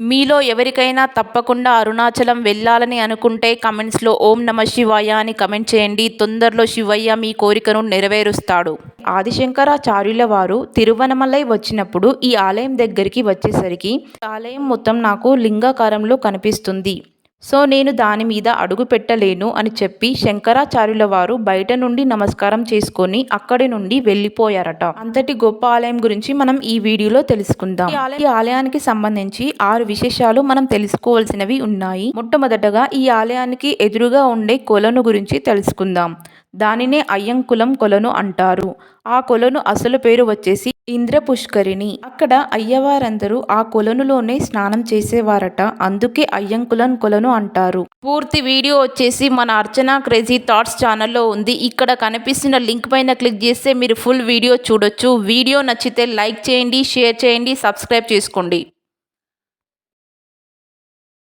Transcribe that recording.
మీలో ఎవరికైనా తప్పకుండా అరుణాచలం వెళ్ళాలని అనుకుంటే కమెంట్స్లో ఓం నమ శివాయ అని కమెంట్ చేయండి. తొందరలో శివయ్య మీ కోరికను నెరవేరుస్తాడు. ఆదిశంకరాచార్యుల వారు తిరువనమలై వచ్చినప్పుడు ఈ ఆలయం దగ్గరికి వచ్చేసరికి ఆలయం మొత్తం నాకు లింగాకారంలో కనిపిస్తుంది. సో నేను దాని మీద అడుగు పెట్టలేను అని చెప్పి శంకరాచార్యుల వారు బయట నుండి నమస్కారం చేసుకొని అక్కడి నుండి వెళ్ళిపోయారట. అంతటి గొప్ప ఆలయం గురించి మనం ఈ వీడియోలో తెలుసుకుందాం. ఈ ఈ ఆలయానికి సంబంధించి ఆరు విశేషాలు మనం తెలుసుకోవాల్సినవి ఉన్నాయి. మొట్టమొదటగా ఈ ఆలయానికి ఎదురుగా ఉండే కొలను గురించి తెలుసుకుందాం. దానినే అయ్యంకులం కొలను అంటారు. ఆ కొలను అసలు పేరు వచ్చేసి ఇంద్ర పుష్కరిణి అక్కడ అయ్యవారందరూ ఆ కొలనులోనే స్నానం చేసేవారట. అందుకే అయ్యంకులం కొలను అంటారు. పూర్తి వీడియో వచ్చేసి మన అర్చన క్రేజీ థాట్స్ ఛానల్లో ఉంది. ఇక్కడ కనిపిస్తున్న లింక్ పైన క్లిక్ చేస్తే మీరు ఫుల్ వీడియో చూడొచ్చు. వీడియో నచ్చితే లైక్ చేయండి షేర్ చేయండి సబ్స్క్రైబ్ చేసుకోండి.